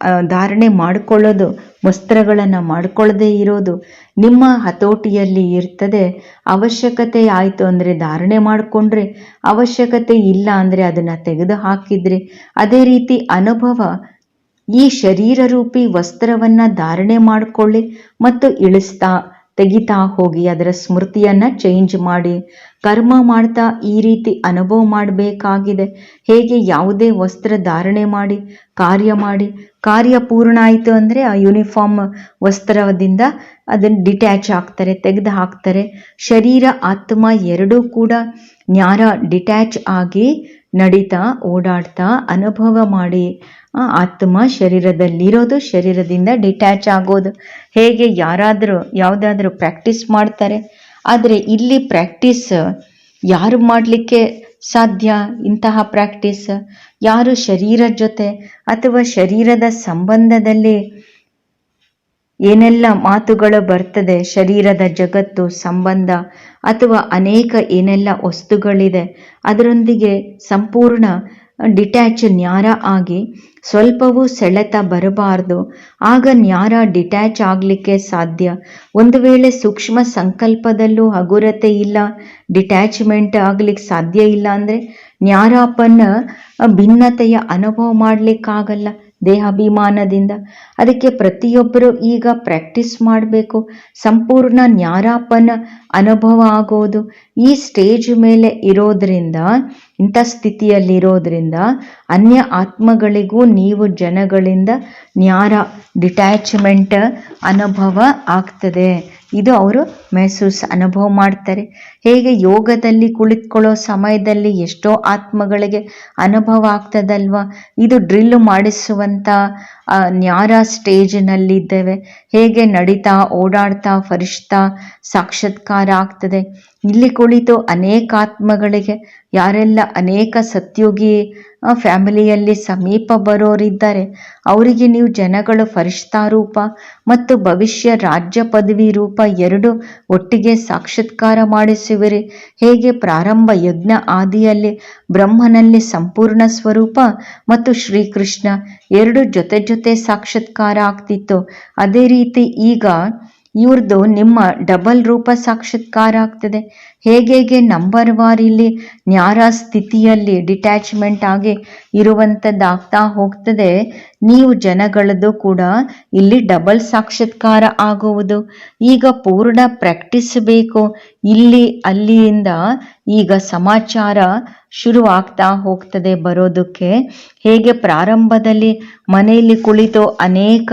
ಆ, ಧಾರಣೆ ಮಾಡಿಕೊಳ್ಳೋದು ವಸ್ತ್ರಗಳನ್ನು ಮಾಡಿಕೊಳ್ಳದೇ ಇರೋದು ನಿಮ್ಮ ಹತೋಟಿಯಲ್ಲಿ ಇರ್ತದೆ. ಅವಶ್ಯಕತೆ ಆಯಿತು ಅಂದರೆ ಧಾರಣೆ ಮಾಡಿಕೊಂಡ್ರೆ ಅವಶ್ಯಕತೆ ಇಲ್ಲ ಅಂದರೆ ಅದನ್ನು ತೆಗೆದು ಹಾಕಿದ್ರೆ ಅದೇ ರೀತಿ ಅನುಭವ. ಈ ಶರೀರ ರೂಪಿ ವಸ್ತ್ರವನ್ನು ಧಾರಣೆ ಮಾಡಿಕೊಳ್ಳಿ ಮತ್ತು ಇಳಿಸ್ತಾ ತೆಗಿತಾ ಹೋಗಿ ಅದರ ಸ್ಮೃತಿಯನ್ನ ಚೇಂಜ್ ಮಾಡಿ, ಕರ್ಮ ಮಾಡ್ತಾ ಈ ರೀತಿ ಅನುಭವ ಮಾಡಬೇಕಾಗಿದೆ. ಹೇಗೆ ಯಾವುದೇ ವಸ್ತ್ರ ಧಾರಣೆ ಮಾಡಿ, ಕಾರ್ಯ ಮಾಡಿ, ಕಾರ್ಯ ಪೂರ್ಣ ಆಯಿತು ಅಂದರೆ ಆ ಯೂನಿಫಾರ್ಮ್ ವಸ್ತ್ರದಿಂದ ಅದನ್ನು ಡಿಟ್ಯಾಚ್ ಆಗ್ತಾರೆ ತೆಗೆದು ಹಾಕ್ತಾರೆ. ಶರೀರ, ಆತ್ಮ ಎರಡೂ ಕೂಡ ನ್ಯಾರ ಡಿಟ್ಯಾಚ್ ಆಗಿ ನಡೀತಾ ಓಡಾಡ್ತಾ ಅನುಭವ ಮಾಡಿ ಆತ್ಮ ಶರೀರದಲ್ಲಿರೋದು, ಶರೀರದಿಂದ ಡಿಟ್ಯಾಚ್ ಆಗೋದು. ಹೇಗೆ ಯಾರಾದರೂ, ಯಾವುದಾದ್ರೂ ಪ್ರಾಕ್ಟೀಸ್ ಮಾಡ್ತಾರೆ. ಆದರೆ ಇಲ್ಲಿ ಪ್ರಾಕ್ಟೀಸ್, ಯಾರು ಮಾಡಲಿಕ್ಕೆ ಸಾಧ್ಯ? ಇಂತಹ ಪ್ರಾಕ್ಟೀಸ್. ಯಾರು ಶರೀರ ಜೊತೆ ಅಥವಾ ಶರೀರದ ಸಂಬಂಧದಲ್ಲಿ ಏನೆಲ್ಲ ಮಾತುಗಳು ಬರ್ತದೆ? ಶರೀರದ ಜಗತ್ತು, ಸಂಬಂಧ ಅಥವಾ ಅನೇಕ ಏನೆಲ್ಲ ವಸ್ತುಗಳಿದೆ. ಅದರೊಂದಿಗೆ ಸಂಪೂರ್ಣ ಡಿಟ್ಯಾಚ್ ನ್ಯಾರ ಆಗಿ ಸ್ವಲ್ಪವೂ ಸೆಳೆತ ಬರಬಾರ್ದು. ಆಗ ನ್ಯಾರ ಡಿಟ್ಯಾಚ್ ಆಗಲಿಕ್ಕೆ ಸಾಧ್ಯ. ಒಂದು ವೇಳೆ ಸೂಕ್ಷ್ಮ ಸಂಕಲ್ಪದಲ್ಲೂ ಹಗುರತೆ ಇಲ್ಲ, ಡಿಟ್ಯಾಚ್ಮೆಂಟ್ ಆಗ್ಲಿಕ್ಕೆ ಸಾಧ್ಯ ಇಲ್ಲ ಅಂದರೆ ನ್ಯಾರಾಪನ್ನ ಭಿನ್ನತೆಯ ಅನುಭವ ಮಾಡಲಿಕ್ಕಾಗಲ್ಲ. ದೇಹಾಭಿಮಾನದಿಂದ. ಅದಕ್ಕೆ ಪ್ರತಿಯೊಬ್ಬರು ಈಗ ಪ್ರಾಕ್ಟೀಸ್ ಮಾಡಬೇಕು. ಸಂಪೂರ್ಣ ನ್ಯಾರಾಪನ ಅನುಭವ ಆಗೋದು. ಈ ಸ್ಟೇಜ್ ಮೇಲೆ ಇರೋದ್ರಿಂದ, ಇಂಥ ಸ್ಥಿತಿಯಲ್ಲಿರೋದ್ರಿಂದ ಅನ್ಯ ಆತ್ಮಗಳಿಗೂ ನೀವು ಜನಗಳಿಂದ ನ್ಯಾರ ಡಿಟ್ಯಾಚ್ಮೆಂಟ್ ಅನುಭವ ಆಗ್ತದೆ. ಇದು ಅವರು ಮೆಸೂಸ್ ಅನುಭವ ಮಾಡ್ತಾರೆ. ಹೇಗೆ ಯೋಗದಲ್ಲಿ ಕುಳಿತುಕೊಳ್ಳೋ ಸಮಯದಲ್ಲಿ ಎಷ್ಟೋ ಆತ್ಮಗಳಿಗೆ ಅನುಭವ ಆಗ್ತದಲ್ವಾ? ಇದು ಡ್ರಿಲ್ ಮಾಡಿಸುವಂಥ ನ್ಯಾರ ಸ್ಟೇಜ್ನಲ್ಲಿದ್ದೇವೆ. ಹೇಗೆ ನಡೀತಾ, ಓಡಾಡ್ತಾ, ಫರಿಷ್ತಾ, ಸಾಕ್ಷಾತ್ಕಾರ ಆಗ್ತದೆ? ಇಲ್ಲಿ ಕುಳಿತು ಅನೇಕ ಆತ್ಮಗಳಿಗೆ, ಯಾರೆಲ್ಲ ಅನೇಕ ಸತ್ಯೋಗಿ ಫ್ಯಾಮಿಲಿಯಲ್ಲಿ ಸಮೀಪ ಬರೋರಿದ್ದಾರೆ, ಅವರಿಗೆ ನೀವು ಜನಗಳು ಫರಿಷ್ತಾ ರೂಪ ಮತ್ತು ಭವಿಷ್ಯ ರಾಜ್ಯ ಪದವಿ ರೂಪ ಎರಡು ಒಟ್ಟಿಗೆ ಸಾಕ್ಷಾತ್ಕಾರ ಮಾಡಿಸುವಿರಿ. ಹೇಗೆ ಪ್ರಾರಂಭ ಯಜ್ಞ ಆದಿಯಲ್ಲಿ ಬ್ರಹ್ಮನಲ್ಲಿ ಸಂಪೂರ್ಣ ಸ್ವರೂಪ ಮತ್ತು ಶ್ರೀಕೃಷ್ಣ ಎರಡು ಜೊತೆ ಜೊತೆ ಸಾಕ್ಷಾತ್ಕಾರ ಆಗ್ತಿತ್ತು. ಅದೇ ರೀತಿ ಈಗ ಇವ್ರದ್ದು ನಿಮ್ಮ ಡಬಲ್ ರೂಪ ಸಾಕ್ಷಾತ್ಕಾರ ಆಗ್ತದೆ ಹೇಗೆ ನಂಬರ್ ವಾರ್ ಇಲ್ಲಿ ನ್ಯಾರ ಸ್ಥಿತಿಯಲ್ಲಿ ಡಿಟ್ಯಾಚ್ಮೆಂಟ್ ಆಗಿ ಇರುವಂಥದ್ದಾಗ್ತಾ ಹೋಗ್ತದೆ, ನೀವು ಜನಗಳದ್ದು ಕೂಡ ಇಲ್ಲಿ ಡಬಲ್ ಸಾಕ್ಷಾತ್ಕಾರ ಆಗುವುದು. ಈಗ ಪೂರ್ಣ ಪ್ರಾಕ್ಟೀಸ್ ಬೇಕು. ಇಲ್ಲಿ ಅಲ್ಲಿಯಿಂದ ಈಗ ಸಮಾಚಾರ ಶುರು ಆಗ್ತಾ ಹೋಗ್ತದೆ ಬರೋದಕ್ಕೆ. ಹೇಗೆ ಪ್ರಾರಂಭದಲ್ಲಿ ಮನೆಯಲ್ಲಿ ಕುಳಿತು ಅನೇಕ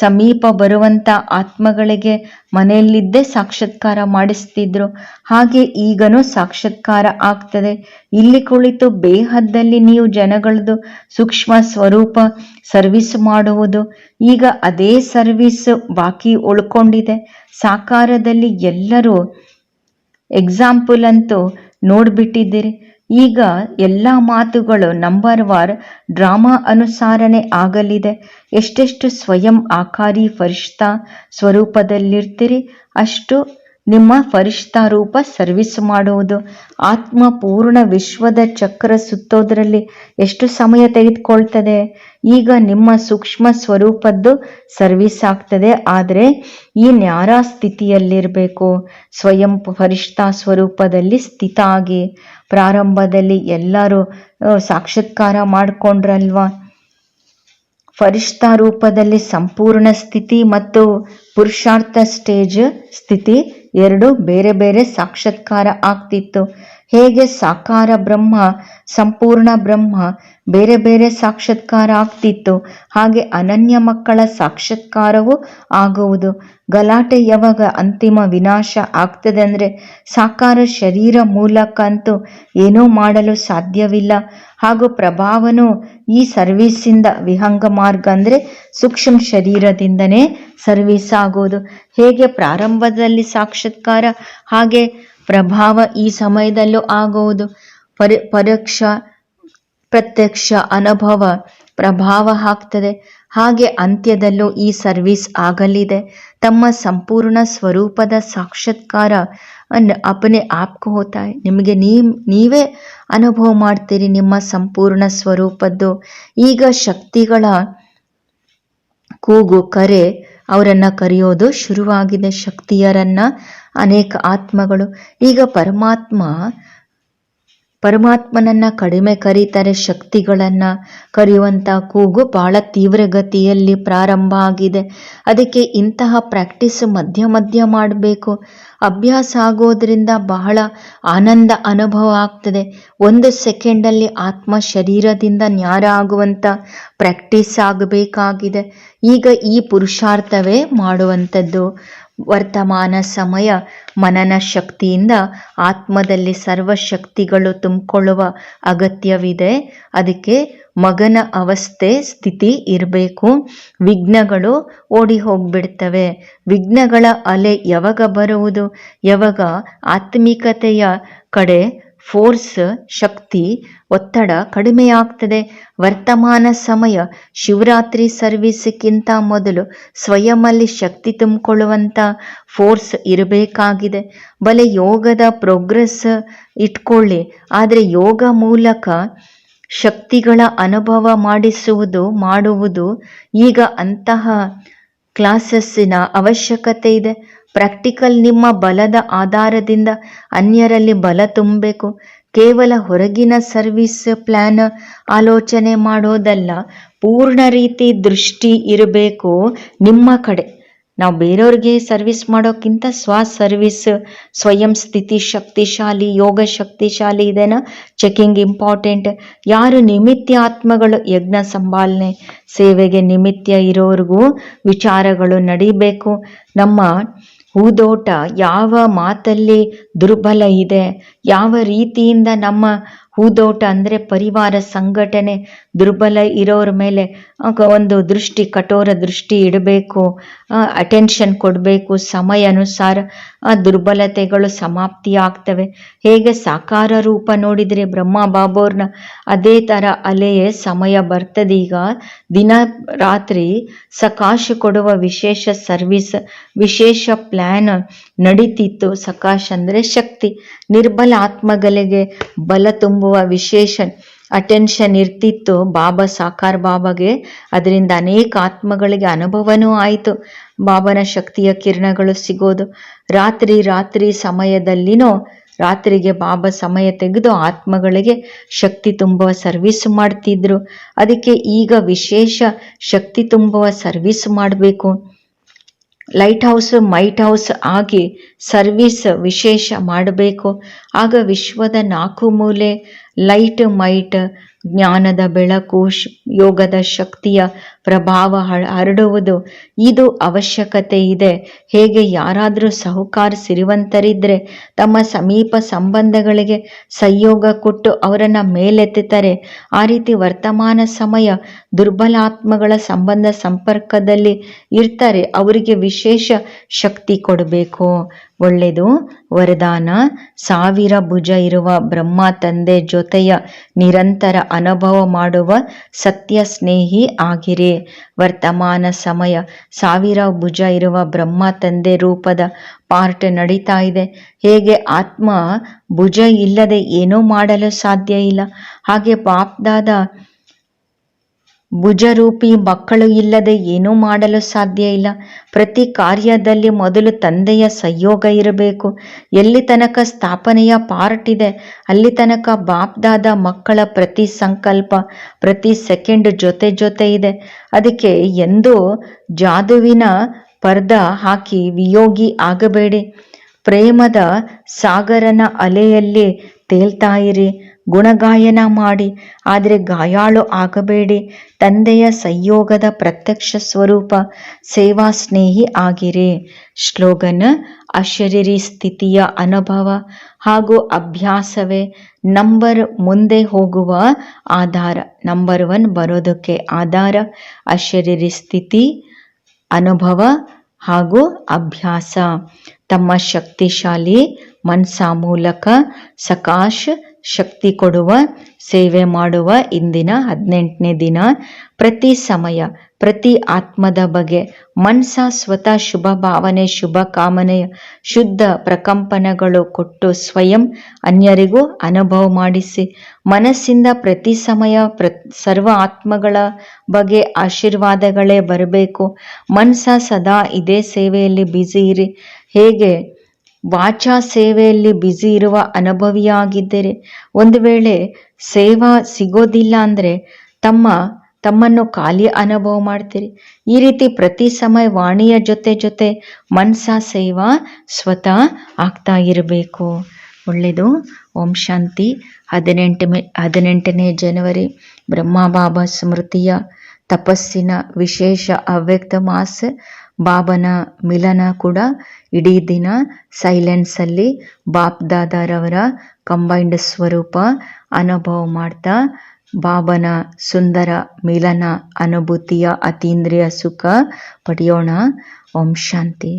ಸಮೀಪ ಬರುವಂತ ಆತ್ಮಗಳಿಗೆ ಮನೆಯಲ್ಲಿದ್ದೇ ಸಾಕ್ಷಾತ್ಕಾರ ಮಾಡಿಸ್ತಿದ್ರು. ಹಾಗೆ ಈಗನೂ ಸಾಕ್ಷಾತ್ಕಾರ ಆಗ್ತದೆ. ಇಲ್ಲಿ ಕುಳಿತು ಬೇಹದ್ದಲ್ಲಿ ನೀವು ಜನಗಳದು ಸೂಕ್ಷ್ಮ ಸ್ವರೂಪ ಸರ್ವಿಸ್ ಮಾಡುವುದು. ಈಗ ಅದೇ ಸರ್ವಿಸ್ ಬಾಕಿ ಉಳ್ಕೊಂಡಿದೆ. ಸಾಕಾರದಲ್ಲಿ ಎಲ್ಲರೂ ಎಕ್ಸಾಂಪಲ್ ಅಂತೂ ನೋಡ್ಬಿಟ್ಟಿದ್ದೀರಿ. ಈಗ ಎಲ್ಲ ಮಾತುಗಳು ನಂಬರ್ ವಾರ್ ಡ್ರಾಮಾ ಅನುಸಾರನೆ ಆಗಲಿದೆ. ಎಷ್ಟೆಷ್ಟು ಸ್ವಯಂ ಆಕಾರಿ ಫರಿಷ್ಠಾ ಸ್ವರೂಪದಲ್ಲಿರ್ತೀರಿ, ಅಷ್ಟು ನಿಮ್ಮ ಫರಿಷ್ಠಾ ರೂಪ ಸರ್ವಿಸ್ ಮಾಡುವುದು. ಆತ್ಮ ಪೂರ್ಣ ವಿಶ್ವದ ಚಕ್ರ ಸುತ್ತೋದ್ರಲ್ಲಿ ಎಷ್ಟು ಸಮಯ ತೆಗೆದುಕೊಳ್ತದೆ? ಈಗ ನಿಮ್ಮ ಸೂಕ್ಷ್ಮ ಸ್ವರೂಪದ್ದು ಸರ್ವಿಸ್ ಆಗ್ತದೆ, ಆದರೆ ಈ ನ್ಯಾರ ಸ್ಥಿತಿಯಲ್ಲಿರಬೇಕು. ಸ್ವಯಂ ಫರಿಷ್ಠಾ ಸ್ವರೂಪದಲ್ಲಿ ಸ್ಥಿತ ಆಗಿ ಪ್ರಾರಂಭದಲ್ಲಿ ಎಲ್ಲರೂ ಸಾಕ್ಷಾತ್ಕಾರ ಮಾಡಿಕೊಂಡ್ರಲ್ವಾ? ಫರಿಷ್ಠಾ ರೂಪದಲ್ಲಿ ಸಂಪೂರ್ಣ ಸ್ಥಿತಿ ಮತ್ತು ಪುರುಷಾರ್ಥ ಸ್ಟೇಜ್ ಸ್ಥಿತಿ ಎರಡು ಬೇರೆ ಬೇರೆ ಸಾಕ್ಷಾತ್ಕಾರ ಆಗ್ತಿತ್ತು. ಹೇಗೆ ಸಾಕಾರ ಬ್ರಹ್ಮ, ಸಂಪೂರ್ಣ ಬ್ರಹ್ಮ, ಬೇರೆ ಬೇರೆ ಸಾಕ್ಷಾತ್ಕಾರ ಆಗ್ತಿತ್ತು, ಹಾಗೆ ಅನನ್ಯ ಮಕ್ಕಳ ಸಾಕ್ಷಾತ್ಕಾರವೂ ಆಗುವುದು. ಗಲಾಟೆ ಯಾವಾಗ ಅಂತಿಮ ವಿನಾಶ ಆಗ್ತದೆ ಅಂದರೆ ಸಾಕಾರ ಶರೀರ ಮೂಲಕ ಅಂತೂ ಏನೂ ಮಾಡಲು ಸಾಧ್ಯವಿಲ್ಲ. ಹಾಗೂ ಪ್ರಭಾವನು ಈ ಸರ್ವೀಸಿಂದ ವಿಹಂಗ ಮಾರ್ಗ ಅಂದರೆ ಸೂಕ್ಷ್ಮ ಶರೀರದಿಂದನೇ ಸರ್ವೀಸ್ ಆಗೋದು ಹೇಗೆ ಪ್ರಾರಂಭದಲ್ಲಿ ಸಾಕ್ಷಾತ್ಕಾರ, ಹಾಗೆ ಪ್ರಭಾವ ಈ ಸಮಯದಲ್ಲೂ ಆಗುವುದು. ಪರಿ, ಪರೋಕ್ಷ, ಪ್ರತ್ಯಕ್ಷ ಅನುಭವ ಪ್ರಭಾವ ಹಾಕ್ತದೆ. ಹಾಗೆ ಅಂತ್ಯದಲ್ಲೂ ಈ ಸರ್ವಿಸ್ ಆಗಲಿದೆ. ತಮ್ಮ ಸಂಪೂರ್ಣ ಸ್ವರೂಪದ ಸಾಕ್ಷಾತ್ಕಾರ ಅಪನೆ ಆಪ್ಕೋ ಹೋತಾ. ನಿಮಗೆ ನೀವೇ ಅನುಭವ ಮಾಡ್ತೀರಿ ನಿಮ್ಮ ಸಂಪೂರ್ಣ ಸ್ವರೂಪದ್ದು. ಈಗ ಶಕ್ತಿಗಳ ಕೂಗು ಕರೆ, ಅವರನ್ನು ಕರೆಯೋದು ಶುರುವಾಗಿದೆ. ಶಕ್ತಿಯರನ್ನ ಅನೇಕ ಆತ್ಮಗಳು. ಈಗ ಪರಮಾತ್ಮ, ಪರಮಾತ್ಮನನ್ನ ಕಡಿಮೆ ಕರೀತಾರೆ, ಶಕ್ತಿಗಳನ್ನ ಕರೆಯುವಂತ ಕೂಗು ಬಹಳ ತೀವ್ರಗತಿಯಲ್ಲಿ ಪ್ರಾರಂಭ ಆಗಿದೆ. ಅದಕ್ಕೆ ಇಂತಹ ಪ್ರಾಕ್ಟೀಸ್ ಮಧ್ಯ ಮಧ್ಯ ಮಾಡಬೇಕು. ಅಭ್ಯಾಸ ಆಗೋದ್ರಿಂದ ಬಹಳ ಆನಂದ ಅನುಭವ ಆಗ್ತದೆ. ಒಂದು ಸೆಕೆಂಡಲ್ಲಿ ಆತ್ಮ ಶರೀರದಿಂದ ನ್ಯಾರ ಆಗುವಂತ ಪ್ರಾಕ್ಟೀಸ್ ಆಗಬೇಕಾಗಿದೆ. ಈಗ ಈ ಪುರುಷಾರ್ಥವೇ ಮಾಡುವಂಥದ್ದು. ವರ್ತಮಾನ ಸಮಯ ಮನನ ಶಕ್ತಿಯಿಂದ ಆತ್ಮದಲ್ಲಿ ಸರ್ವ ಶಕ್ತಿಗಳು ತುಂಬಿಕೊಳ್ಳುವ ಅಗತ್ಯವಿದೆ. ಅದಕ್ಕೆ ಮಗನ ಅವಸ್ಥೆ, ಸ್ಥಿತಿ ಇರಬೇಕು. ವಿಘ್ನಗಳು ಓಡಿ ಹೋಗ್ಬಿಡ್ತವೆ ವಿಘ್ನಗಳ ಅಲೆ ಯಾವಾಗ ಬರುವುದು? ಯಾವಾಗ ಆತ್ಮಿಕತೆಯ ಕಡೆ ಫೋರ್ಸ್ ಶಕ್ತಿ ಒತ್ತಡ ಕಡಿಮೆಯಾಗ್ತದೆ. ವರ್ತಮಾನ ಸಮಯ ಶಿವರಾತ್ರಿ ಸರ್ವಿಸ್ಗಿಂತ ಮೊದಲು ಸ್ವಯಂಲ್ಲಿ ಶಕ್ತಿ ತುಂಬಿಕೊಳ್ಳುವಂಥ ಫೋರ್ಸ್ ಇರಬೇಕಾಗಿದೆ. ಬಲೆ ಯೋಗದ ಪ್ರೋಗ್ರೆಸ್ ಇಟ್ಕೊಳ್ಳಿ, ಆದರೆ ಯೋಗ ಮೂಲಕ ಶಕ್ತಿಗಳ ಅನುಭವ ಮಾಡಿಸುವುದು, ಮಾಡುವುದು ಈಗ ಅಂತಹ ಕ್ಲಾಸಸ್ಸಿನ ಅವಶ್ಯಕತೆ ಇದೆ. ಪ್ರಾಕ್ಟಿಕಲ್ ನಿಮ್ಮ ಬಲದ ಆಧಾರದಿಂದ ಅನ್ಯರಲ್ಲಿ ಬಲ ತುಂಬಬೇಕು. ಕೇವಲ ಹೊರಗಿನ ಸರ್ವಿಸ್ ಪ್ಲಾನ್ ಆಲೋಚನೆ ಮಾಡೋದಲ್ಲ, ಪೂರ್ಣ ರೀತಿ ದೃಷ್ಟಿ ಇರಬೇಕು ನಿಮ್ಮ ಕಡೆ. ನಾವು ಬೇರೆಯವ್ರಿಗೆ ಸರ್ವಿಸ್ ಮಾಡೋಕ್ಕಿಂತ ಸ್ವ ಸರ್ವಿಸ್ ಸ್ವಯಂ ಸ್ಥಿತಿ ಶಕ್ತಿಶಾಲಿ, ಯೋಗ ಶಕ್ತಿಶಾಲಿ ಇದೆನಾ? Checking important. ಯಾರು ನಿಮಿತ್ಯ ಆತ್ಮಗಳು? ಯಜ್ಞ ಸಂಭಾಲನೆ ಸೇವೆಗೆ ನಿಮಿತ್ಯ ಇರೋರಿಗೂ ವಿಚಾರಗಳು ನಡಿಬೇಕು. ನಮ್ಮ ಹೂದೋಟ ಯಾವ ಮಾತಲ್ಲಿ ದುರ್ಬಲ ಇದೆ? ಯಾವ ರೀತಿಯಿಂದ ನಮ್ಮ ಹೂದೋಟ ಅಂದ್ರೆ ಪರಿವಾರ ಸಂಘಟನೆ ದುರ್ಬಲ ಇರೋರ ಮೇಲೆ ಒಂದು ದೃಷ್ಟಿ, ಕಠೋರ ದೃಷ್ಟಿ ಇಡಬೇಕು ಅಟೆನ್ಷನ್ ಕೊಡಬೇಕು, ಸಮಯ ಅನುಸಾರ ದುರ್ಬಲತೆಗಳು ಸಮಾಪ್ತಿ ಆಗ್ತವೆ. ಹೇಗೆ ಸಾಕಾರ ರೂಪ ನೋಡಿದ್ರೆ ಬ್ರಹ್ಮ ಬಾಬೋರ್ನ ಅದೇ ತರ ಅಲೆಯೇ ಸಮಯ ಬರ್ತದೆ. ಈಗ ದಿನ ರಾತ್ರಿ ಸಕಾಶ ಕೊಡುವ ವಿಶೇಷ ಸರ್ವಿಸ್, ವಿಶೇಷ ಪ್ಲ್ಯಾನ್ ನಡೀತಿತ್ತು. ಸಕಾಶ್ ಅಂದ್ರೆ ಶಕ್ತಿ. ನಿರ್ಬಲ ಆತ್ಮಗಳಿಗೆ ಬಲ ತುಂಬುವ ವಿಶೇಷ ಅಟೆನ್ಷನ್ ಇರ್ತಿತ್ತು. ಬಾಬಾ ಸಾಕಾರ ಬಾಬಾಗೆ. ಅದರಿಂದ ಅನೇಕ ಆತ್ಮಗಳಿಗೆ ಅನುಭವನೂ ಆಯಿತು. ಬಾಬನ ಶಕ್ತಿಯ ಕಿರಣಗಳು ಸಿಗೋದು. ರಾತ್ರಿ ರಾತ್ರಿ ಸಮಯದಲ್ಲಿನೋ ರಾತ್ರಿಗೆ ಬಾಬಾ ಸಮಯ ತೆಗೆದು ಆತ್ಮಗಳಿಗೆ ಶಕ್ತಿ ತುಂಬುವ ಸರ್ವಿಸ್ ಮಾಡ್ತಿದ್ರು. ಅದಕ್ಕೆ ಈಗ ವಿಶೇಷ ಶಕ್ತಿ ತುಂಬುವ ಸರ್ವಿಸ್ ಮಾಡಬೇಕು. ಲೈಟ್ ಹೌಸ್ ಮೈಟ್ ಹೌಸ್ ಆಗಿ ಸರ್ವಿಸ್ ವಿಶೇಷ ಮಾಡಬೇಕು. ಆಗ ವಿಶ್ವದ ನಾಲ್ಕು ಮೂಲೆ ಲೈಟ್ ಮೈಟ್ ಜ್ಞಾನದ ಬೆಳಕು ಯೋಗದ ಶಕ್ತಿಯ ಪ್ರಭಾವ ಹರಡುವುದು. ಇದು ಅವಶ್ಯಕತೆ ಇದೆ. ಹೇಗೆ ಯಾರಾದರೂ ಸಹುಕಾರ ಸಿರಿವಂತರಿದ್ರೆ, ತಮ್ಮ ಸಮೀಪ ಸಂಬಂಧಗಳಿಗೆ ಸಂಯೋಗ ಕೊಟ್ಟು ಅವರನ್ನು ಮೇಲೆತ್ತುತ್ತಾರೆ. ಆ ರೀತಿ ವರ್ತಮಾನ ಸಮಯ ದುರ್ಬಲಾತ್ಮಗಳ ಸಂಬಂಧ ಸಂಪರ್ಕದಲ್ಲಿ ಇರ್ತಾರೆ. ಅವರಿಗೆ ವಿಶೇಷ ಶಕ್ತಿ ಕೊಡಬೇಕು. ಒಳ್ಳೆಯದು ವರದಾನ, ಸಾವಿರ ಭುಜ ಇರುವ ಬ್ರಹ್ಮ ತಂದೆ ಜೊತೆಯ ನಿರಂತರ ಅನುಭವ ಮಾಡುವ ಸತ್ಯ ಸ್ನೇಹಿ ಆಗಿರಿ. ವರ್ತಮಾನ ಸಮಯ, ಸಾವಿರ ಭುಜ ಇರುವ ಬ್ರಹ್ಮ ತಂದೆ ರೂಪದ ಪಾರ್ಟ್ ನಡೀತಾ ಇದೆ. ಹೇಗೆ ಆತ್ಮ ಭುಜ ಇಲ್ಲದೆ ಏನೂ ಮಾಡಲು ಸಾಧ್ಯ ಇಲ್ಲ. ಹಾಗೆ ಬಾಪ್ದಾದ ಭುಜರೂಪಿ ಮಕ್ಕಳು ಇಲ್ಲದೆ ಏನೂ ಮಾಡಲು ಸಾಧ್ಯ ಇಲ್ಲ. ಪ್ರತಿ ಕಾರ್ಯದಲ್ಲಿ ಮೊದಲು ತಂದೆಯ ಸಹಯೋಗ ಇರಬೇಕು. ಎಲ್ಲಿ ತನಕ ಸ್ಥಾಪನೆಯ ಪಾರ್ಟ್ ಇದೆ, ಅಲ್ಲಿ ತನಕ ಬಾಪ್ದಾದ ಮಕ್ಕಳ ಪ್ರತಿ ಸಂಕಲ್ಪ, ಪ್ರತಿ ಸೆಕೆಂಡ್ ಜೊತೆ ಜೊತೆ ಇದೆ. ಅದಕ್ಕೆ ಎಂದೂ ಜಾದುವಿನ ಪರ್ದ ಹಾಕಿ ವಿಯೋಗಿ ಆಗಬೇಡಿ. ಪ್ರೇಮದ ಸಾಗರನ ಅಲೆಯಲ್ಲಿ ತೇಲ್ತಾ ಇರಿ ಗುಣಗಾಯನ ಮಾಡಿ, ಆದರೆ ಗಾಯಾಳು ಆಗಬೇಡಿ. ತಂದೆಯ ಸಂಯೋಗದ ಪ್ರತ್ಯಕ್ಷ ಸ್ವರೂಪ ಸೇವಾ ಸ್ನೇಹಿ ಆಗಿರಿ. ಶ್ಲೋಗನ್ ಅಶರೀರಿ ಸ್ಥಿತಿಯ ಅನುಭವ ಹಾಗೂ ಅಭ್ಯಾಸವೇ ನಂಬರ್ ಮುಂದೆ ಹೋಗುವ ಆಧಾರ. ನಂಬರ್ ಒನ್ ಬರೋದಕ್ಕೆ ಆಧಾರ, ಅಶರೀರಿ ಸ್ಥಿತಿ, ಅನುಭವ ಹಾಗೂ ಅಭ್ಯಾಸ. ತಮ್ಮ ಶಕ್ತಿಶಾಲಿ ಮನ್ಸಾ ಮೂಲಕ ಸಕಾಶ್ ಶಕ್ತಿ ಕೊಡುವ, ಸೇವೆ ಮಾಡುವ ಇಂದಿನ ಹದಿನೆಂಟನೇ ದಿನ. ಪ್ರತಿ ಸಮಯ, ಪ್ರತಿ ಆತ್ಮದ ಬಗ್ಗೆ ಮನ್ಸ ಸ್ವತಃ ಶುಭ ಭಾವನೆ, ಶುಭ ಕಾಮನೆಯ ಶುದ್ಧ ಪ್ರಕಂಪನಗಳು ಕೊಟ್ಟು ಸ್ವಯಂ ಅನ್ಯರಿಗೂ ಅನುಭವ ಮಾಡಿಸಿ, ಮನಸ್ಸಿಂದ ಪ್ರತಿ ಸಮಯ ಪ್ರ, ಸರ್ವ ಆತ್ಮಗಳ ಬಗ್ಗೆ ಆಶೀರ್ವಾದಗಳೇ ಬರಬೇಕು. ಮನ್ಸ ಸದಾ ಇದೇ ಸೇವೆಯಲ್ಲಿ ಬ್ಯುಸಿ ಇರಿ. ಹೇಗೆ? ವಾಚಾ ಸೇವೆಯಲ್ಲಿ ಬ್ಯುಸಿ ಇರುವ ಅನುಭವಿಯಾಗಿದ್ದರೆ, ಒಂದು ವೇಳೆ ಸೇವಾ ಸಿಗೋದಿಲ್ಲ ಅಂದರೆ ತಮ್ಮ, ತಮ್ಮನ್ನು ಖಾಲಿ ಅನುಭವ ಮಾಡ್ತೀರಿ. ಈ ರೀತಿ ಪ್ರತಿ ಸಮಯ ವಾಣಿಯ ಜೊತೆ ಜೊತೆ ಮನಸ ಸೇವಾ ಸ್ವತಃ ಆಗ್ತಾ ಇರಬೇಕು. ಒಳ್ಳೆಯದು. ಓಂ ಶಾಂತಿ. ಹದಿನೆಂಟು ಹದಿನೆಂಟನೇ ಜನವರಿ, ಬ್ರಹ್ಮ ಬಾಬಾ ಸ್ಮೃತಿಯ ತಪಸ್ಸಿನ ವಿಶೇಷ ಅವ್ಯಕ್ತ ಮಾಸ. ಬಾಬನ ಮಿಲನ ಕೂಡ ಇಡೀ ದಿನ ಸೈಲೆನ್ಸಲ್ಲಿ ಬಾಪ್ ದಾದಾರವರ ಕಂಬೈಂಡ್ ಸ್ವರೂಪ ಅನುಭವ ಮಾಡ್ತಾ ಬಾಬನ ಸುಂದರ ಮಿಲನ ಅನುಭೂತಿಯ ಅತೀಂದ್ರಿಯ ಸುಖ ಪಡೆಯೋಣ. ಓಂ ಶಾಂತಿ.